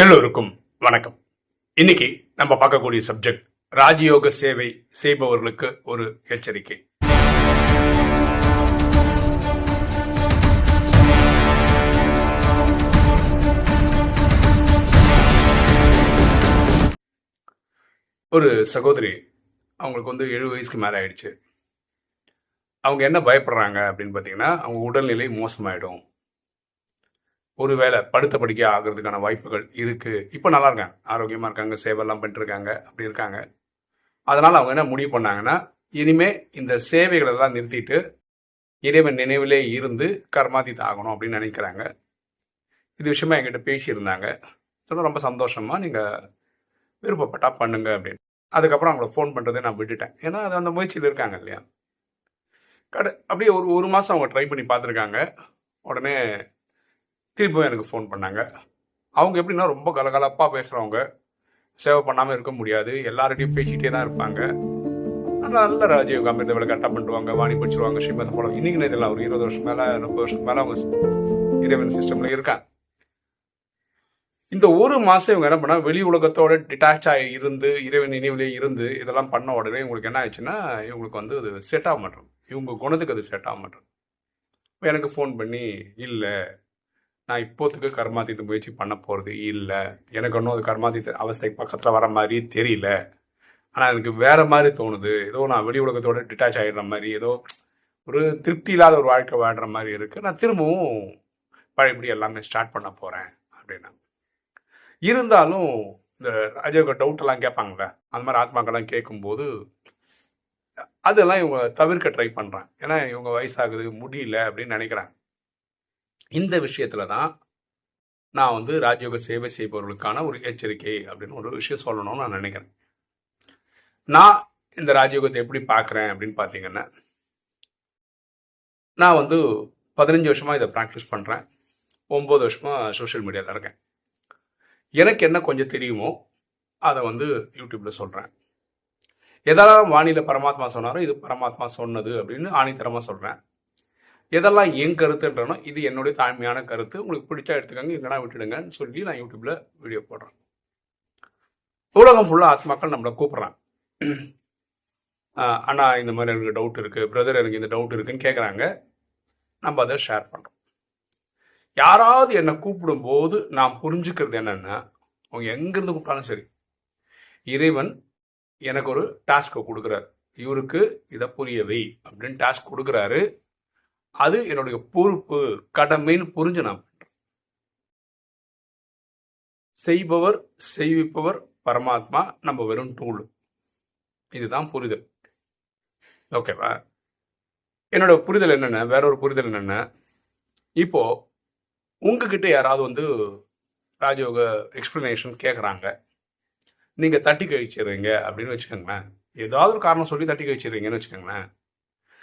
எல்லோருக்கும் வணக்கம். இன்னைக்கு நம்ம பார்க்கக்கூடிய சப்ஜெக்ட் ராஜயோக சேவை செய்பவர்களுக்கு ஒரு எச்சரிக்கை. ஒரு சகோதரி அவங்களுக்கு வந்து எழுபது வயசுக்கு மேலே ஆயிடுச்சு. அவங்க என்ன பயப்படுறாங்க அப்படின்னு பார்த்தீங்கன்னா அவங்க உடல்நிலை மோசமாயிடும். ஒருவேளை படுத்த படிக்க ஆகிறதுக்கான வாய்ப்புகள் இருக்கு. இப்போ நல்லா இருக்காங்க. ஆரோக்கியமா இருக்காங்க சேவைலாம் பண்ணிட்டுருக்காங்க அப்படி இருக்காங்க. அதனால அவங்க என்ன முடிவு பண்ணாங்கன்னா இனிமே இந்த சேவைகள் எல்லாம் நிறுத்திட்டு இறைவன் நினைவிலே இருந்து கர்மாதித் ஆகணும் அப்படின்னு நினைக்கிறாங்க. இது விஷயமா என்கிட்ட பேசியிருந்தாங்க. சொன்னால் ரொம்ப சந்தோஷமா நீங்க விருப்பப்பட்டா பண்ணுங்க அப்படின்னு. அதுக்கப்புறம் அவங்கள ஃபோன் பண்ணுறதே நான் விட்டுட்டேன். ஏன்னா அது அந்த முயற்சியில் இருக்காங்க இல்லையா? கட அப்படியே ஒரு ஒரு மாதம் அவங்க ட்ரை பண்ணி பார்த்துருக்காங்க. உடனே திரும்பவும் எனக்கு ஃபோன் பண்ணாங்க. அவங்க எப்படின்னா ரொம்ப கலகலப்பாக பேசுகிறவங்க சேவை பண்ணாமல் இருக்க முடியாது. எல்லார்கிட்டையும் பேசிக்கிட்டே தான் இருப்பாங்க. நல்லா நல்ல ராஜீவ் அமிர்த வேலை கரெக்டாக பண்ணுவாங்க வாணி படிச்சிருவாங்க ஸ்ரீமத படம் இன்னைக்கு நேரத்தில் ஒரு இருபது வருஷம் மேலே முப்பது வருஷம் மேலே அவங்க இறைவன் சிஸ்டமில் இருக்காங்க. இந்த ஒரு மாதம் இவங்க என்ன பண்ணால் வெளி உலகத்தோட டிட்டாச் ஆகி இருந்து இறைவன் நினைவிலே இருந்து இதெல்லாம் பண்ண உடனே இவங்களுக்கு என்ன ஆயிடுச்சுன்னா இவங்களுக்கு வந்து அது செட் ஆக மாட்டோம். இவங்க குணத்துக்கு அது செட் ஆக மாட்டோம். எனக்கு ஃபோன் பண்ணி இல்லை நான் இப்போத்துக்கு கர்மாதித்த முயற்சி பண்ண போகிறது இல்லை. எனக்கு ஒன்றும் அது கர்மாதித்த அவஸ்தை பக்கத்தில் வர மாதிரி தெரியல. ஆனால் எனக்கு வேறு மாதிரி தோணுது. ஏதோ நான் வெளி உலகத்தோட டிட்டாச் ஆகிடுற மாதிரி ஏதோ ஒரு திருப்தி இல்லாத ஒரு வாழ்க்கை வாழ்கிற மாதிரி இருக்குது நான் திரும்பவும் பழையபடி எல்லாமே ஸ்டார்ட் பண்ண போகிறேன் அப்படின்னா. இருந்தாலும் இந்த ராஜயோக டவுட்டெல்லாம் கேட்பாங்கல்ல? அந்த மாதிரி ஆத்மாக்கெல்லாம் கேட்கும்போது அதெல்லாம் இவங்க தவிர்க்க ட்ரை பண்ணுறாங்க ஏன்னா இவங்க வயசாகுது முடியல அப்படின்னு நினைக்கிறாங்க. இந்த விஷயத்துல தான் நான் வந்து ராஜயோக சேவை செய்பவர்களுக்கான ஒரு எச்சரிக்கை அப்படின்னு ஒரு விஷயம் சொல்லணும்னு நான் நினைக்கிறேன். நான் இந்த ராஜயோகத்தை எப்படி பார்க்குறேன் அப்படின்னு பார்த்தீங்கன்னா நான் வந்து பதினஞ்சு வருஷமா இதை ப்ராக்டிஸ் பண்ணுறேன் ஒம்பது வருஷமா சோஷியல் மீடியாவில் இருக்கேன். எனக்கு என்ன கொஞ்சம் தெரியுமோ அதை வந்து யூடியூப்ல சொல்கிறேன் எதாவது வானிலை பரமாத்மா சொன்னாரோ இது பரமாத்மா சொன்னது அப்படின்னு ஆணித்தரமாக சொல்கிறேன் எதெல்லாம் என் கருத்துன்றனோ இது என்னுடைய தாழ்மையான கருத்து. உங்களுக்கு பிடிச்சா எடுத்துக்கோங்க இல்லைனா விட்டுடுங்கன்னு சொல்லி நான் யூடியூப்ல வீடியோ போடுறேன். உலகம் ஃபுல்லாக ஆத்மாக்கள் நம்மளை கூப்பிட்றாங்க. அண்ணா இந்த மாதிரி எனக்கு டவுட் இருக்கு பிரதர் எனக்கு இந்த டவுட் இருக்குன்னு கேட்குறாங்க நம்ம அதை ஷேர் பண்ணுறோம் யாராவது என்னை கூப்பிடும்போது நான் புரிஞ்சுக்கிறது என்னன்னா அவங்க எங்கேருந்து கூப்பிட்டாலும் சரி இறைவன் எனக்கு ஒரு டாஸ்க்கை கொடுக்குறாரு. இவருக்கு இதை புரியவை அப்படின்னு டாஸ்க் கொடுக்குறாரு. அது என்னுடைய பொறுப்பு கடமைன்னு புரிஞ்சு நான் பண்றேன். செய்பவர் செய்விப்பவர் பரமாத்மா நம்ம வெறும் டூல் இதுதான் புரிதல். ஓகேவா என்னோட புரிதல் என்னென்ன? வேற ஒரு புரிதல் என்னென்ன? இப்போ உங்ககிட்ட யாராவது வந்து ராஜயோக எக்ஸ்பிளனேஷன் கேட்குறாங்க நீங்கள் தட்டி கழிச்சிடுறீங்க அப்படின்னு வச்சுக்கோங்களேன். ஏதாவது ஒரு காரணம் சொல்லி தட்டி கழிச்சிடுறீங்கன்னு வச்சுக்கோங்களேன்.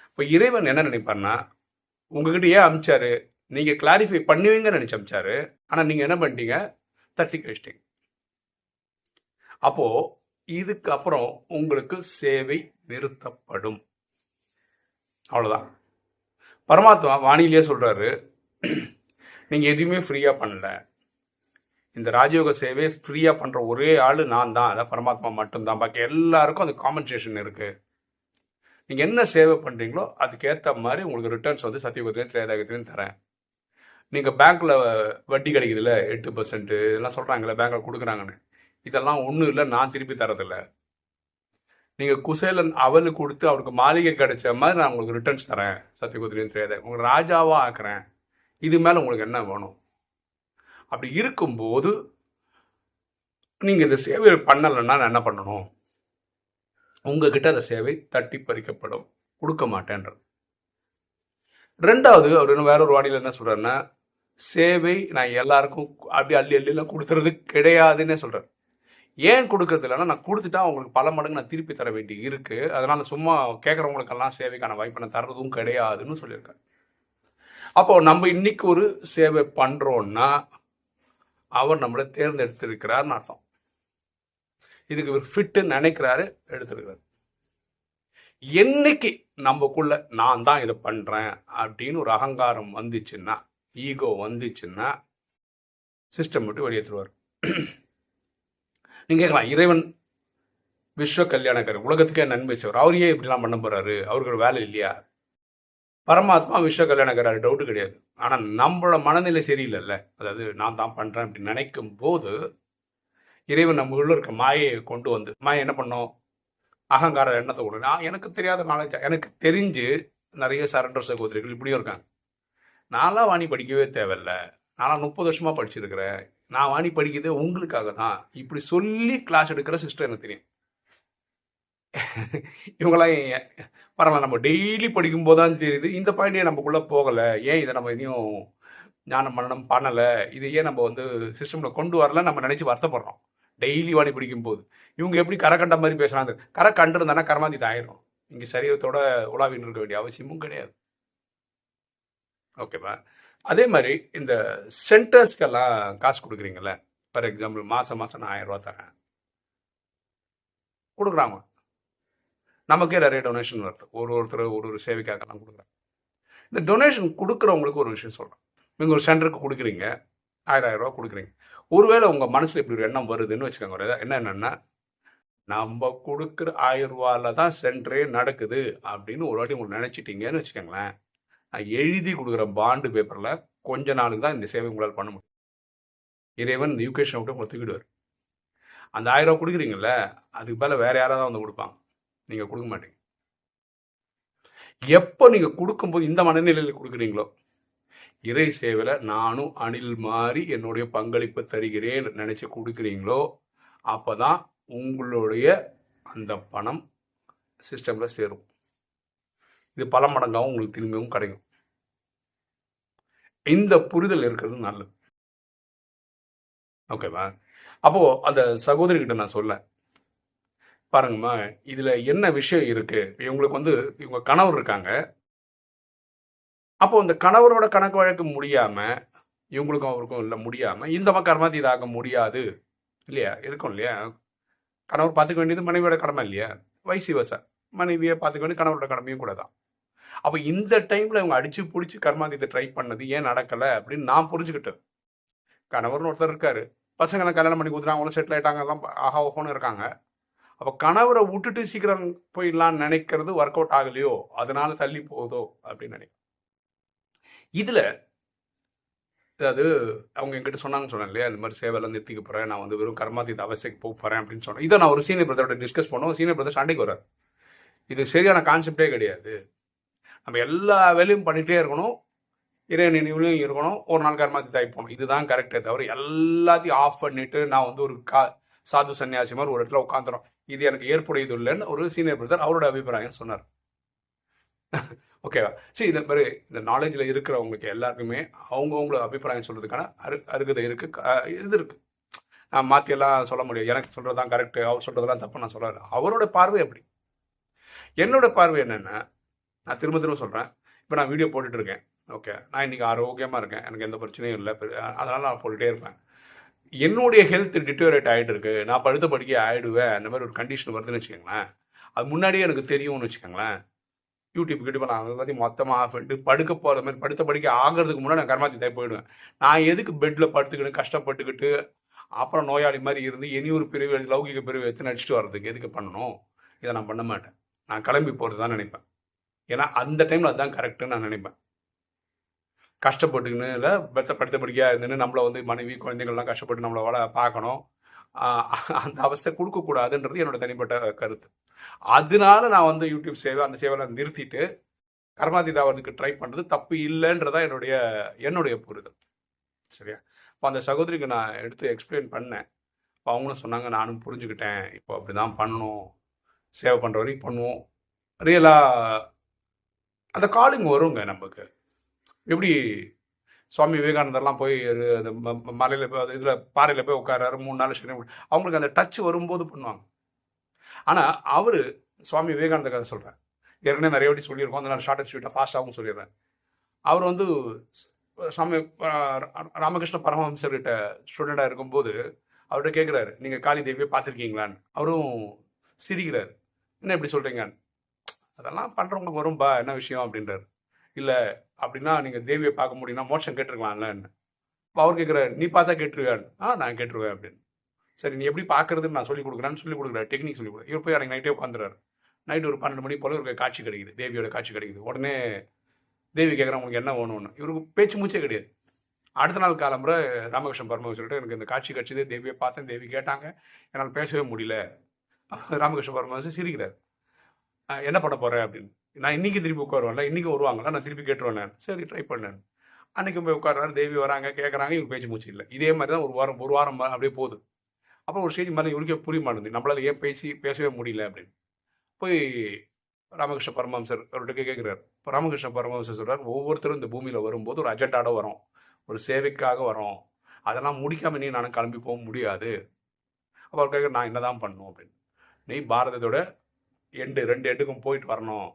இப்போ இறைவன் என்ன நினைப்பார்னா உங்ககிட்ட ஏன் அமிச்சாரு? நீங்க கிளாரிஃபை பண்ணுவீங்கன்னு நினச்சி அமிச்சாரு. ஆனா நீங்க என்ன பண்ணிட்டீங்க? தட்டி கழிச்சிட்டீங்க. அப்போ இதுக்கப்புறம் உங்களுக்கு சேவை நிறுத்தப்படும். அவ்வளவுதான். பரமாத்மா வானிலேயே சொல்றாரு. நீங்க எதுவுமே ஃப்ரீயா பண்ணல. இந்த ராஜயோக சேவை ஃப்ரீயா பண்ற ஒரே ஆளு நான் தான். அதான் பரமாத்மா மட்டும்தான். பாக்கி எல்லாருக்கும் அந்த காம்பன்சேஷன் இருக்கு. நீங்க என்ன சேவை பண்றீங்களோ அதுக்கேற்ற மாதிரி உங்களுக்கு ரிட்டர்ன்ஸ் வந்து சத்தியகுதிரையும் திரேதாகத்திலையும் தரேன். நீங்க பேங்க்ல வட்டி கிடைக்குதுல்ல எட்டு பர்சன்ட் இதெல்லாம் சொல்றாங்கல்ல பேங்க்ல கொடுக்குறாங்கன்னு. இதெல்லாம் ஒன்றும் இல்லை நான் திருப்பி தரதில்ல. நீங்க குசேலன் அவலு கொடுத்து அவருக்கு மாளிகை கிடைச்ச மாதிரி நான் உங்களுக்கு ரிட்டர்ன்ஸ் தரேன் சத்தியகுதிரையும் திரேதை உங்களுக்கு ராஜாவா ஆக்குறேன். இது மேல உங்களுக்கு என்ன வேணும்? அப்படி இருக்கும்போது நீங்க இந்த சேவை பண்ணலைன்னா நான் என்ன பண்ணணும்? உங்ககிட்ட அந்த சேவை தட்டி பறிக்கப்படும். கொடுக்க மாட்டேன்றது ரெண்டாவது அவர் இன்னும் வேற ஒரு வாடியில் என்ன சொல்றாருன்னா சேவை நான் எல்லாருக்கும் அப்படி அள்ளி அள்ளிலாம் கொடுத்துறது கிடையாதுன்னே சொல்றாரு. ஏன் கொடுக்கறது இல்லைன்னா நான் கொடுத்துட்டா அவங்களுக்கு பல மடங்கு நான் திருப்பி தர வேண்டி இருக்கு. அதனால சும்மா கேட்குறவங்களுக்கெல்லாம் சேவைக்கான வாய்ப்பை நான் தர்றதும் கிடையாதுன்னு சொல்லியிருக்காரு. அப்போ நம்ம இன்னைக்கு ஒரு சேவை பண்றோம்னா அவர் நம்மளை தேர்ந்தெடுத்திருக்கிறார்னு அர்த்தம். இதுக்கு இவர் ஃபிட்டு நினைக்கிறாரு எடுத்துருக்கிறார். என்னைக்கு நம்மக்குள்ள நான் தான் இதை பண்றேன் அப்படின்னு ஒரு அகங்காரம் வந்துச்சுன்னா ஈகோ வந்துச்சுன்னா சிஸ்டம் விட்டு வெளியேற்றுவார் நீங்க கேட்கலாம் இறைவன் விஸ்வ கல்யாணக்கார் உலகத்துக்கே நன்மை செய்வார். அவர் ஏன் இப்படிலாம் பண்ண போறாரு? அவருக்கு ஒரு வேலை இல்லையா? பரமாத்மா விஸ்வ கல்யாணக்காரர் டவுட்டு கிடையாது. ஆனா நம்மளோட மனநிலை சரியில்லைல்ல. அதாவது நான் தான் பண்றேன் அப்படி நினைக்கும் போது இறைவன் நம்ம உள்ள இருக்க மாயையை கொண்டு வந்து மாயை என்ன பண்ணோம்? அகங்கார எண்ணத்தை கொண்டு நான் எனக்கு தெரியாத நாலேஜ் எனக்கு தெரிஞ்சு நிறைய சரண்டர் சகோதரிகள் இப்படியும் இருக்காங்க. நான்லாம் வாணி படிக்கவே தேவையில்ல. நான்லாம் முப்பது வருஷமா படிச்சிருக்கிறேன். நான் வாணி படிக்கிறது உங்களுக்காக தான். இப்படி சொல்லி கிளாஸ் எடுக்கிற சிஸ்டர் எனக்கு தெரியும். இவங்களாம் பரவாயில்ல நம்ம டெய்லி படிக்கும் தான் தெரியுது. இந்த பாயிண்டே நமக்குள்ள போகலை. ஏன் இதை நம்ம இதையும் ஞானம் மரணம் பண்ணலை? இதையே ஏன் நம்ம வந்து சிஸ்டமில் கொண்டு வரல. நம்ம நினச்சி வருத்தப்படுறோம். டெய்லி வாணி பிடிக்கும் போது இவங்க எப்படி கரை கண்ட மாதிரி பேசுகிறாங்க கரை கண்டிருந்தானா கரமாந்தி ஆயிரும். இங்க சரீரத்தோட உலாவின்னு இருக்க வேண்டிய அவசியமும் கிடையாது. ஓகேவா அதே மாதிரி இந்த சென்டர்ஸ்க்கெல்லாம் காசு கொடுக்குறீங்கல்ல? ஃபார் எக்ஸாம்பிள் மாதம் மாசம் நான் ஆயிரம் ரூபா தரேன். கொடுக்குறாங்க. நமக்கே நிறைய டொனேஷன் வருது. ஒரு ஒருத்தர் ஒரு ஒரு சேவைக்காகலாம் கொடுக்குறேன் இந்த டொனேஷன் கொடுக்குறவங்களுக்கு ஒரு விஷயம் சொல்கிறேன் நீங்கள் ஒரு சென்டருக்கு கொடுக்குறீங்க. ஆயிரம் ஆயிரம் ரூபா கொடுக்குறீங்க. ஒருவேளை உங்கள் மனசில் இப்படி ஒரு எண்ணம் வருதுன்னு வச்சுக்கோங்க ஒரு என்ன என்னென்னா நம்ம கொடுக்குற ஆயிரம் தான் சென்றே நடக்குது அப்படின்னு ஒரு வாட்டி உங்களுக்கு நினச்சிட்டீங்கன்னு வச்சுக்கோங்களேன். நான் எழுதி கொடுக்குற பாண்டு பேப்பரில் கொஞ்ச நாளுக்கு தான் இந்த சேவை உங்களால் பண்ண முடியும். இறைவன் இந்த யூகேஷனை விட்டு உங்களை தூக்கிடுவார். அந்த ஆயிரம் ரூபா கொடுக்குறீங்கல்ல அதுக்கு மேலே வேற யாராவது வந்து கொடுப்பாங்க. நீங்கள் கொடுக்க மாட்டீங்க. எப்போ நீங்கள் கொடுக்கும்போது இந்த மனநிலையில் கொடுக்குறீங்களோ இறை சேவையில் நானும் அணில் மாறி என்னுடைய பங்களிப்பை தருகிறேன் நினச்சி கொடுக்குறீங்களோ அப்போ தான் உங்களுடைய அந்த பணம் சிஸ்டமில் சேரும். இது பல மடங்காகவும் உங்களுக்கு திரும்பியும் கிடைக்கும். இந்த புரிதல் இருக்கிறது நல்லது. ஓகேவா அப்போ அந்த சகோதரிகிட்ட நான் சொல்ல பாருங்கம்மா இதுல என்ன விஷயம் இருக்கு? இவங்களுக்கு வந்து இவங்க கணவர் இருக்காங்க. அப்போ இந்த கணவரோட கணக்கு வழக்கு முடியாம இவங்களுக்கும் அவருக்கும் இல்லை முடியாம இந்த பக்கம் கர்மாதி இதாக முடியாது. இல்லையா? இருக்கும் இல்லையா? கணவர் பார்த்துக்க வேண்டியது மனைவியோட கடமை இல்லையா? வைசி வச மனைவியை பார்த்துக்க வேண்டியது கணவரோட கடமையும் கூட தான் அப்போ இந்த டைம்ல இவங்க அடிச்சு பிடிச்சி கர்மாதித்தை ட்ரை பண்ணது ஏன் நடக்கலை அப்படின்னு நான் புரிஞ்சுக்கிட்டேன். கணவர்னு ஒருத்தர் இருக்காரு. பசங்களை கல்யாணம் பண்ணி கொடுத்துறாங்க அவங்களும் செட்டில் ஆயிட்டாங்க எல்லாம் ஆஹா ஓஹோன்னு இருக்காங்க. அப்போ கணவரை விட்டுட்டு சீக்கிரம் போயிடலாம்னு நினைக்கிறது ஒர்க் அவுட் ஆகலையோ? அதனால தள்ளி போகுதோ அப்படின்னு நினைக்கிறேன். இதில் அதாவது அவங்க என்கிட்ட சொன்னாங்க சொன்னேன் இல்லையா? இந்த மாதிரி சேவையெல்லாம் நிறுத்திக்க போகிறேன் நான் வந்து வெறும் கர்மாதீத அவசியக்கு போக போகிறேன் அப்படின்னு சொன்னேன். இதை நான் ஒரு சீனியர் பிரதரோட டிஸ்கஸ் பண்ணோம். சீனியர் பிரதர் சண்டைக்கு வர்றாரு. இது சரியான கான்செப்டே கிடையாது. நம்ம எல்லா வேலையும் பண்ணிகிட்டே இருக்கணும். இறை நினைவுலையும் இருக்கணும். ஒரு நாள் கர்மாதி போகணும். இதுதான் கரெக்டே தவிர எல்லாத்தையும் ஆஃப் பண்ணிட்டு நான் வந்து ஒரு கா சாது சன்னியாசி மாதிரி ஒரு இடத்துல உட்காந்துரும் இது எனக்கு ஏற்புடையது இல்லைன்னு ஒரு சீனியர் பிரதர் அவரோட அபிப்பிராயம் சொன்னார். ஓகேவா சரி இந்த மாதிரி இந்த நாலேஜில் இருக்கிறவங்களுக்கு எல்லாருக்குமே அவங்கவுங்கள அபிப்பிராயம் சொல்கிறதுக்கான அரு அருகதை இருக்கு. இது இருக்கு. நான் மாற்றியெல்லாம் சொல்ல முடியும் எனக்கு சொல்கிறது தான் கரெக்டு அவர் சொல்கிறதெல்லாம் தப்பு நான் சொல்கிறார் அவரோட பார்வை அப்படி. என்னோட பார்வை என்னென்னா நான் திரும்ப திரும்ப சொல்கிறேன் இப்போ நான் வீடியோ போட்டுட்டு இருக்கேன். ஓகே நான் இன்னைக்கு ஆரோக்கியமாக இருக்கேன். எனக்கு எந்த பிரச்சனையும் இல்லை. அதனால் நான் போட்டுகிட்டே இருப்பேன். என்னுடைய ஹெல்த் டிட்டோரேட் ஆகிட்டு இருக்கு. நான் படுத்த படிக்க ஆகிடுவேன் அந்த மாதிரி ஒரு கண்டிஷன் வருதுன்னு வச்சுக்கோங்களேன். அது முன்னாடியே எனக்கு தெரியும்னு வச்சுக்கோங்களேன். யூடியூப் கிட்ட நான் அதை பற்றி மொத்தமாக ஆஃப் பண்ணிட்டு படுக்க போகிற மாதிரி படுத்த படிக்க ஆகிறதுக்கு முன்னாடி நான் கர்மாத்தி தான் போயிடுவேன். நான் எதுக்கு பெட்டில் படுத்துக்கிட்டு கஷ்டப்பட்டுக்கிட்டு அப்புறம் நோயாளி மாதிரி இருந்து இனி ஒரு பிரிவு லௌகிக பிரிவு எடுத்து நடிச்சுட்டு வர்றதுக்கு எதுக்கு பண்ணணும்? இதை நான் பண்ண மாட்டேன். நான் கிளம்பி போகிறது தான் நினைப்பேன். ஏன்னா அந்த டைமில் அதுதான் கரெக்டுன்னு நான் நினைப்பேன். கஷ்டப்பட்டுக்கின்னு இல்லை பெத்த படுத்த படிக்க இருந்துன்னு நம்மளை வந்து மனைவி குழந்தைங்கள்லாம் கஷ்டப்பட்டு நம்மளை வாழ பார்க்கணும். அந்த அவஸ்தை கொடுக்கக்கூடாதுன்றது என்னோட தனிப்பட்ட கருத்து. அதனால நான் வந்து யூடியூப் சேவை அந்த சேவையில் நிறுத்திட்டு கர்மாதிதாவதுக்கு ட்ரை பண்ணுறது தப்பு இல்லைன்றதா என்னுடைய என்னுடைய புரிதல். சரியா? இப்போ அந்த சகோதரிக்கு நான் எடுத்து எக்ஸ்பிளைன் பண்ணேன். இப்போ அவங்களும் சொன்னாங்க நானும் புரிஞ்சுக்கிட்டேன். இப்போ அப்படி தான் பண்ணணும். சேவை பண்ணுற வரைக்கும் பண்ணுவோம். ரியலாக அந்த காலிங் வருங்க நமக்கு. எப்படி சுவாமி விவேகானந்தர்லாம் போய் அந்த ம- போய் இதில் பாறையில் போய் உட்காராரு மூணு நாள் சரி அவங்களுக்கு அந்த டச் வரும்போது பண்ணுவாங்க. ஆனால் அவர் சுவாமி விவேகானந்த கதை சொல்கிறேன் ஏற்கனவே நிறைய வாட்டி சொல்லியிருக்கோம் அந்த நான் ஷார்ட் அண்ட் ஸ்வீட்டாக ஃபாஸ்ட்டாகவும் சொல்லிடுறேன். அவர் வந்து சுவாமி ராமகிருஷ்ண பரமஹம்சர்கிட்ட ஸ்டூடெண்டாக இருக்கும்போது அவர்கிட்ட கேட்குறாரு நீங்கள் காளி தேவியை பார்த்துருக்கீங்களான்னு? அவரும் சிரிக்கிறார். என்ன இப்படி சொல்கிறீங்க அதெல்லாம் பண்ணுறவங்களுக்கு வரும்பா என்ன விஷயம்? அப்படின்றாரு. இல்லை அப்படின்னா நீங்கள் தேவியை பார்க்க முடியும்னா மோட்சம் கேட்டிருக்கலாம்லன்னு. இப்போ அவர் கேட்குறாரு நீ பார்த்தா கேட்டுருவேன் ஆ நான் கேட்டுருவேன் அப்படின்னு. சரி நீ எப்படி பார்க்கறதுன்னு நான் சொல்லி கொடுக்குறேன்னு சொல்லி கொடுக்குறாரு. டெக்னிக் சொல்லி கொடுக்குறேன் இவர் போய் அன்னைக்கு நைட்டே உட்காந்துறாரு நைட்டு ஒரு பன்னெண்டு மணி போல் ஒரு காட்சி கிடைக்குது. தேவியோட காட்சி கிடைக்குது. உடனே தேவி கேட்குறேன் உங்களுக்கு என்ன வேணும்னு? இவருக்கு பேச்சு மூச்சே கிடையாது. அடுத்த நாள் காலம்புரை ராமகிருஷ்ணன் பரம சொல்லிட்டு எனக்கு இந்த காட்சி கட்சிதே தேவியை பார்த்தேன் தேவி கேட்டாங்க. என்னால் பேசவே முடியல. ராமகிருஷ்ண பரமஹம்சர் சிரிக்கிறார். என்ன பண்ண போகிறேன் அப்படின்னு. நான் இன்னைக்கு திருப்பி உட்காருவேன்ல இன்றைக்கி வருவாங்களா நான் திருப்பி கேட்டுருவேன் சரி ட்ரை பண்ணேன் அன்றைக்கி போய் உட்கார்றாரு தேவி வராங்க கேட்குறாங்க இவங்க பேச்சு மூச்சு இல்லை. இதே மாதிரி தான் ஒரு வாரம் ஒரு வாரம் அப்படியே போகுது. அப்புறம் ஒரு செய்தி மாதிரி இவருக்கே புரிய மாட்டேங்குது. நம்மளால் ஏன் பேசி பேசவே முடியல அப்படின்னு. போய் ராமகிருஷ்ண பரமஹம்சர் அவர்கிட்ட கேட்குறாரு இப்போ ராமகிருஷ்ண பரமஹம்சர் சொல்கிறார் ஒவ்வொருத்தரும் இந்த பூமியில் வரும்போது ஒரு அஜெண்டாட வரும். ஒரு சேவைக்காக வரும். அதெல்லாம் முடிக்காம நீ நானும் கிளம்பி போக முடியாது. அப்போ அவர் கேட்குற நான் என்னதான் பண்ணணும் அப்படின்னு. நீ பாரதத்தோட எண்டு ரெண்டு எண்டுக்கும் போயிட்டு வரணும்.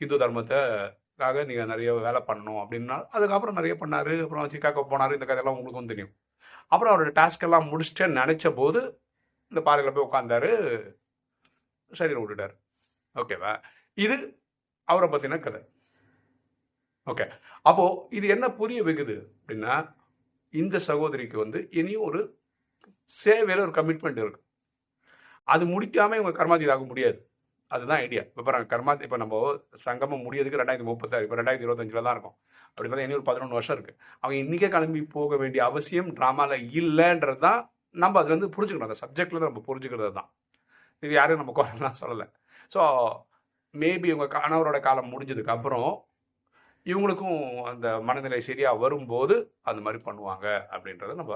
ஹிந்து தர்மத்தைக்காக நீங்கள் நிறைய வேலை பண்ணணும் அப்படின்னா அதுக்கப்புறம் நிறைய பண்ணார். அப்புறம் சிக்காக்கோ போனார். இந்த கதையெல்லாம் உங்களுக்கும் தெரியும். அப்புறம் அவரோட டாஸ்க் எல்லாம் முடிச்சுட்டு நினைச்ச போது இந்த பாறையில் போய் உட்காந்தாரு சரி விட்டுட்டார். ஓகேவா இது அவரை பற்றின கதை. ஓகே அப்போது இது என்ன புரிய வைக்குது அப்படின்னா இந்த சகோதரிக்கு வந்து இனியும் ஒரு சேவையில் ஒரு கமிட்மெண்ட் இருக்கு. அது முடிக்காமல் இவங்க கர்மாதிதாக முடியாது. அதுதான் ஐடியா இப்போ கர்மா கர்மாதி இப்போ நம்ம சங்கமம் முடியதுக்கு ரெண்டாயிரத்தி முப்பத்தாறு இப்போ ரெண்டாயிரத்தி இருபத்தஞ்சில் தான் இருக்கும். அப்படி பார்த்தா இனி ஒரு பதினொன்று வருஷம் இருக்கு. அவங்க இன்றைக்கே கிளம்பி போக வேண்டிய அவசியம் ட்ராமாவில் இல்லைன்றது தான் நம்ம அதுலேருந்து புரிஞ்சுக்கணும். அந்த சப்ஜெக்ட்ல நம்ம புரிஞ்சுக்கிறது தான். இது யாரும் நம்ம குறைலாம் சொல்லலை. ஸோ மேபி இவங்க கணவரோட காலம் முடிஞ்சதுக்கு அப்புறம் இவங்களுக்கும் அந்த மனநிலை சரியாக வரும்போது அந்த மாதிரி பண்ணுவாங்க அப்படின்றத நம்ம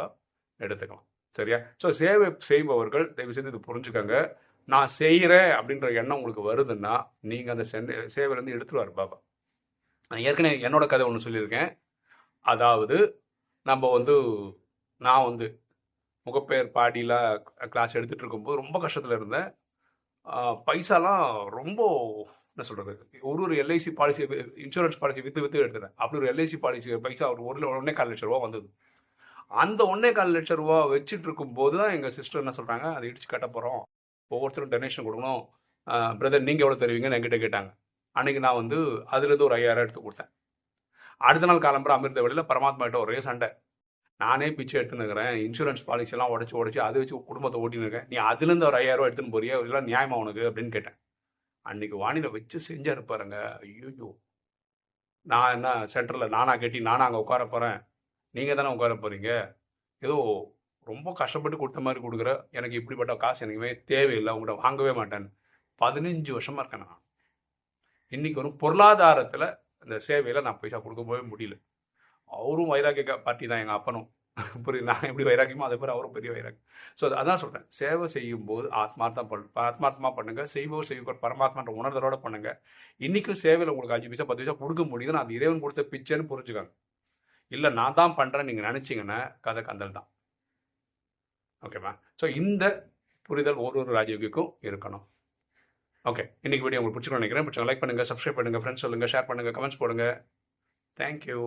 எடுத்துக்கலாம். சரியா? ஸோ சேவை செய்பவர்கள் தயவு செய்து இது புரிஞ்சுக்கோங்க. நான் செய்கிறேன் அப்படின்ற எண்ணம் உங்களுக்கு வருதுன்னா நீங்கள் அந்த சென்னை சேவையிலேருந்து எடுத்துருவார் பாபா. நான் ஏற்கனவே என்னோட கதை ஒன்று சொல்லியிருக்கேன். அதாவது நம்ம வந்து நான் வந்து முகப்பெயர் பாடியில் கிளாஸ் எடுத்துகிட்டு இருக்கும்போது ரொம்ப கஷ்டத்தில் இருந்தேன். பைசாலாம் ரொம்ப என்ன சொல்கிறது ஒரு ஒரு எல்ஐசி பாலிசி இன்சூரன்ஸ் பாலிசி வித்து வித்து எடுத்துட்டேன். அப்படி ஒரு எல்ஐசி பாலிசி பைசா ஒரு ஒரு ஒன்னே கால் லட்ச ரூபா வந்தது. அந்த ஒன்னே கால் லட்ச ரூபா வச்சுட்டு இருக்கும்போது தான் எங்கள் சிஸ்டர் என்ன சொல்கிறாங்க அதை இடிச்சு கட்ட போகிறோம் ஒவ்வொருத்தரும் டொனேஷன் கொடுக்கணும். பிரதர் நீங்கள் எவ்வளோ தருவீங்கன்னு என்கிட்ட கேட்டாங்க. அன்னைக்கு நான் வந்து அதுலேருந்து ஒரு ஐயாயிரம் எடுத்து கொடுத்தேன். அடுத்த நாள் காலம்புற அமிர்த வெளியில் பரமாத்மா கிட்ட ஒரே சண்டை. நானே பிச்சை எடுத்துனுக்கிறேன் இன்சூரன்ஸ் பாலிசிலாம் உடச்சி உடச்சி அதை வச்சு குடும்பத்தை ஓட்டின்னு இருக்கேன். நீ அதுலேருந்து ஒரு ஐயாயிரம் எடுத்துன்னு போறியா இதெல்லாம் நியாயமா உனக்கு? அப்படின்னு கேட்டேன். அன்னைக்கு வானிலை வச்சு செஞ்சாரு பாருங்க. ஐயோ நான் என்ன சென்டரில் நானாக கட்டி நானாக அங்கே உட்கார போகிறேன் நீங்கள் தானே உட்கார போகிறீங்க ஏதோ ரொம்ப கஷ்டப்பட்டு கொடுத்த மாதிரி கொடுக்குற. எனக்கு இப்படிப்பட்ட காசு எனக்குமே தேவையில்லை. உங்கள்கிட்ட வாங்கவே மாட்டேன் பதினஞ்சு வருஷமாக இருக்கேன் நான். இன்னைக்கு ஒரு பொருளாதாரத்தில் இந்த சேவையில் நான் பைசா கொடுக்க போகவே முடியல. அவரும் வைராக்கிய பார்ட்டி தான் எங்கள் அப்பனும். புரியுது? நான் எப்படி வைராக்கியமோ அதே மாதிரி அவரும் பெரிய வைராக்கியம். ஸோ அதான் சொல்கிறேன் சேவை செய்யும் போது ஆத்மார்த்தம் பண்ணு ஆத்மார்த்தமா பண்ணுங்க. செய்வோர் செய்வோர் பரமாத்மான்ற உணர்தலோட பண்ணுங்க. இன்னைக்கும் சேவையில் உங்களுக்கு அஞ்சு பைசா பத்து பைசா கொடுக்க முடியுதுன்னு அது இறைவன் கொடுத்த பிச்சைன்னு புரிஞ்சுக்காங்க. இல்லை நான் தான் பண்ணுறேன்னு நீங்கள் நினச்சிங்கன்னா கதை கந்தல் தான். ஓகேவா ஸோ இந்த புரிதல் ஒரு ஒரு ராஜயோகிக்கும் இருக்கணும். ஓகே இன்னைக்கு வீடியோ உங்களுக்கு பிடிச்சிக்கணும் நினைக்கிறேன். பிடிச்சா லைக் பண்ணுங்கள் சப்ஸ்கிரைப் பண்ணுங்கள் ஃப்ரெண்ட்ஸ் சொல்லுங்க ஷேர் பண்ணுங்கள் கமெண்ட்ஸ் போடுங்க. தேங்க்யூ